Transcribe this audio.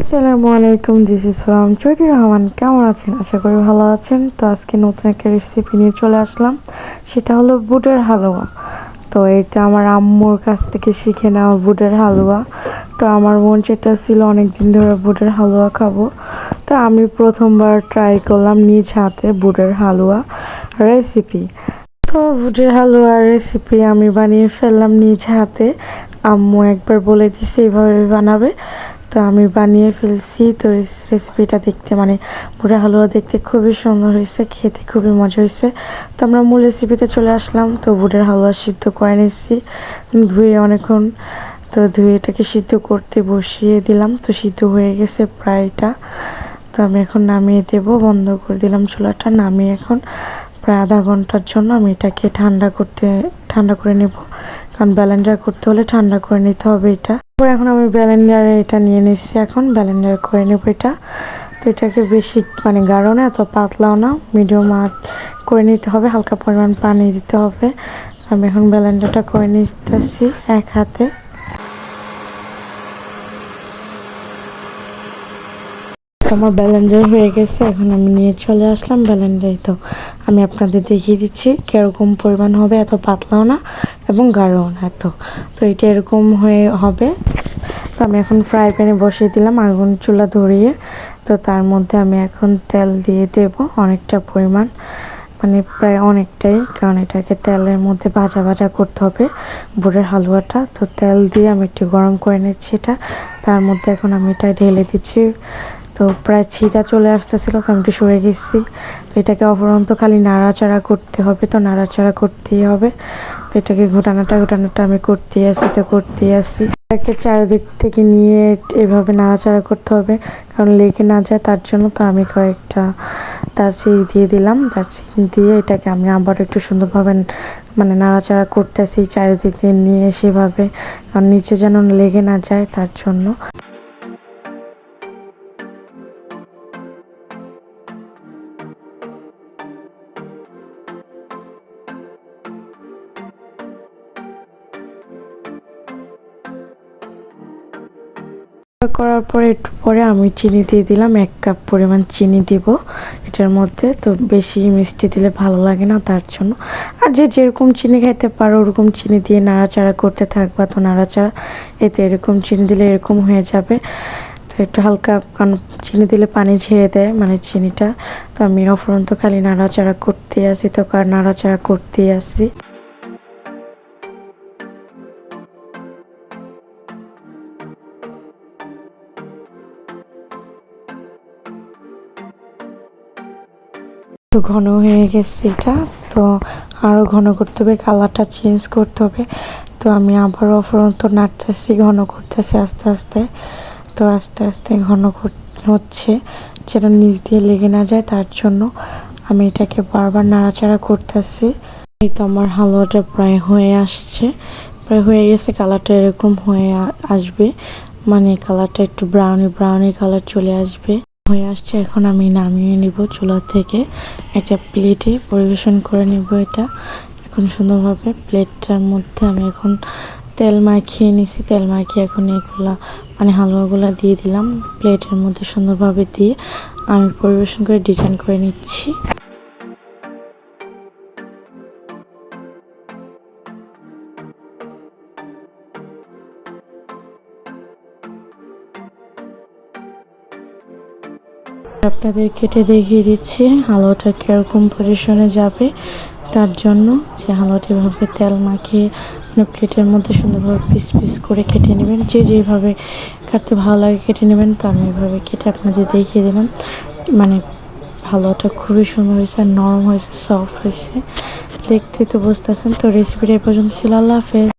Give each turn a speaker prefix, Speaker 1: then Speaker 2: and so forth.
Speaker 1: আসসালামু আলাইকুম this is from Chaiti Rahman কেমন আছেন? আশা করি ভালো আছেন। তো আজকে নতুন একটা রেসিপি নিয়ে চলে আসলাম। সেটা হলো বুটের হালুয়া। তো এটা আমার আম্মুর কাছ থেকে শিখে নেওয়া বুটের হালুয়া। তো আমার মন চেতা ছিল অনেক দিন ধরে বুটের হালুয়া খাব। তো আমি প্রথমবার ট্রাই করলাম নিজ হাতে বুটের হালুয়া রেসিপি তো বুটের হালুয়ার রেসিপি আমি বানিয়ে ফেললাম নিজ হাতে। আম্মু একবার বলে দিছে, এইভাবে বানাবে। তো আমি বানিয়ে ফেলছি। তো রেসিপিটা দেখতে মানে পুরো হালুয়া দেখতে খুবই সুন্দর হয়েছে, খেতে খুবই মজা হয়েছে। তো আমরা মূল রেসিপিতে চলে আসলাম। তো বুটের হালুয়া সিদ্ধ করে নিচ্ছি ধুয়ে অনেকক্ষণ তো ধুয়ে এটাকে সিদ্ধ করতে বসিয়ে দিলাম। তো সিদ্ধ হয়ে গেছে প্রায়টা। তো আমি এখন নামিয়ে দেব, বন্ধ করে দিলাম চুলাটা। নামিয়ে এখন প্রায় আধা ঘণ্টার জন্য আমি এটাকে ঠান্ডা করতে, ঠান্ডা করে নেব। কারণ ব্যালেন্ডার করতে হলে ঠান্ডা করে নিতে হবে এটা। তারপর এখন আমি ব্যালেন্ডারে এটা নিয়ে নিচ্ছি এখন, ব্যালেন্ডার করে নেব এটা। তো এটাকে বেশি মানে গাঢ় না এত পাতলাও না মিডিয়াম করে নিতে হবে, হালকা পরিমাণ পানি দিতে হবে। আমি এখন ব্যালেন্ডারটা করে নিতেছি এক হাতে। আমার ব্যালেন্ডার হয়ে গেছে, এখন আমি নিয়ে চলে আসলাম ব্যালেন্ডার। তো আমি আপনাদের দেখিয়ে দিচ্ছি কীরকম পরিমাণ হবে, এত পাতলাও না। এবং গাঢ়, এত। তো এটা এরকম হয়ে হবে। তো আমি এখন ফ্রাই প্যানে বসিয়ে দিলাম আগুন চুলা ধরিয়ে। তো তার মধ্যে আমি এখন তেল দিয়ে দেব অনেকটা পরিমাণ। মানে প্রায় অনেকটাই, কারণ এটাকে তেলের মধ্যে ভাজা ভাজা করতে হবে বুড়ের হালুয়াটা। তো তেল দিয়ে আমি একটু গরম করে নিচ্ছি এটা। তার মধ্যে এখন আমি এটা ঢেলে দিচ্ছি। তো প্রায় ছিটা চলে আসতেছিল আমি সরে গেছি। তো এটাকে অপরন্ত খালি নাড়াচাড়া করতে হবে, তো নাড়াচাড়া করতেই হবে। তো এটাকে ঘুটানাটা ঘুটানাটা আমি করতেই আসি তো করতেই আসি একটা চারিদিক থেকে নিয়ে এভাবে নাড়াচাড়া করতে হবে, কারণ লেগে না যায় তার জন্য। তো আমি কয়েকটা তার দারচিনি দিয়ে দিলাম। দারচিনি দিয়ে এটাকে আমি আবার একটু সুন্দরভাবে মানে নাড়াচাড়া করতেছি, চারিদিকে নিয়ে সেভাবে। কারণ নিচে যেন লেগে না যায় তার জন্য। করার পরে একটু পরে আমি চিনি দিয়ে দিলাম, এক কাপ পরিমাণ চিনি দিব। এটার মধ্যে তো বেশি মিষ্টি দিলে ভালো লাগে না তার জন্য। আর যে যেরকম চিনি খাইতে পারো, ওরকম চিনি দিয়ে নাড়াচাড়া করতে থাকবা। তো নাড়াচাড়া, এতে এরকম চিনি দিলে এরকম হয়ে যাবে। তো একটু হালকা কারণ চিনি দিলে পানি ঝেড়ে দেয় মানে চিনিটা। তো আমি অফরন্ত খালি নাড়াচাড়া করতে আসি তো কার নাড়াচাড়া করতে আসি তো ঘন হয়ে গেছে এটা, তো আরও ঘন করতে হবে, কালারটা চেঞ্জ করতে হবে। তো আমি আবারও অফরন্ত নাড়তেছি, ঘন করতেছি আস্তে আস্তে। তো আস্তে আস্তে ঘন হচ্ছে যেন নিচ দিয়ে লেগে না যায় তার জন্য আমি এটাকে বারবার নাড়াচাড়া করতেছি। এই তো আমার হালুয়াটা প্রায় হয়ে আসছে। প্রায় হয়ে গেছে, কালারটা এরকম হয়ে আসবে। মানে কালারটা একটু ব্রাউনি ব্রাউনি কালার চলে আসবে। হয়ে আসছে, এখন আমি নামিয়ে নিব চুলা থেকে। একটা প্লেটে পরিবেশন করে নিব এটা। এখন সুন্দরভাবে প্লেটটার মধ্যে আমি এখন তেল মাখিয়ে নিছি। তেল মাখিয়ে এখন এগুলা মানে হালুয়াগুলা দিয়ে দিলাম। প্লেটের মধ্যে সুন্দরভাবে দিয়ে আমি পরিবেশন করে ডিজাইন করে নিচ্ছি। আপনাদের কেটে দেখিয়ে দিচ্ছি, হালুয়াটা কীরকম পজিশনে যাবে তার জন্য। যে হালুয়াটি এভাবে তেল মাখিয়ে মানে প্লেটের মধ্যে সুন্দরভাবে পিস পিস করে কেটে নেবেন। যে যেভাবে কাটতে ভালো লাগে কেটে নেবেন, তো আমি এভাবে কেটে আপনাদের দেখিয়ে দিলাম। মানে হালুয়াটা খুবই সুন্দর হয়েছে আর নরম হয়েছে সফট হয়েছে। দেখতেই তো বুঝতেছেন। তো রেসিপিটা এ পর্যন্ত ছিল। আল্লাহ হাফেজ।